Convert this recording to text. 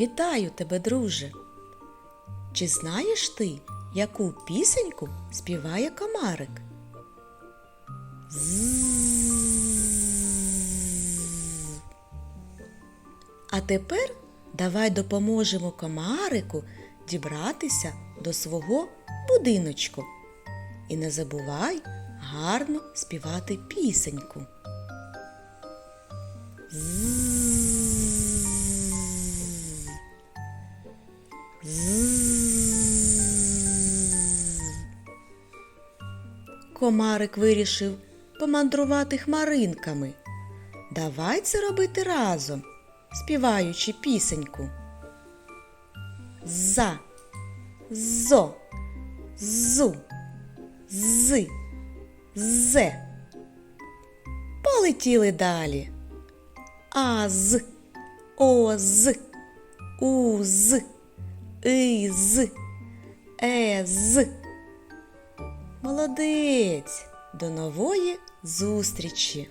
Вітаю тебе, друже. Чи знаєш ти, яку пісеньку співає комарик? А тепер давай допоможемо комарику дібратися до свого будиночку. І не забувай гарно співати пісеньку. Комарик вирішив помандрувати хмаринками. Давай це робити разом, співаючи пісеньку. За, зо, зу, з, зе. Полетіли далі. Аз, оз, уз, из, ез. Молодець! До нової зустрічі!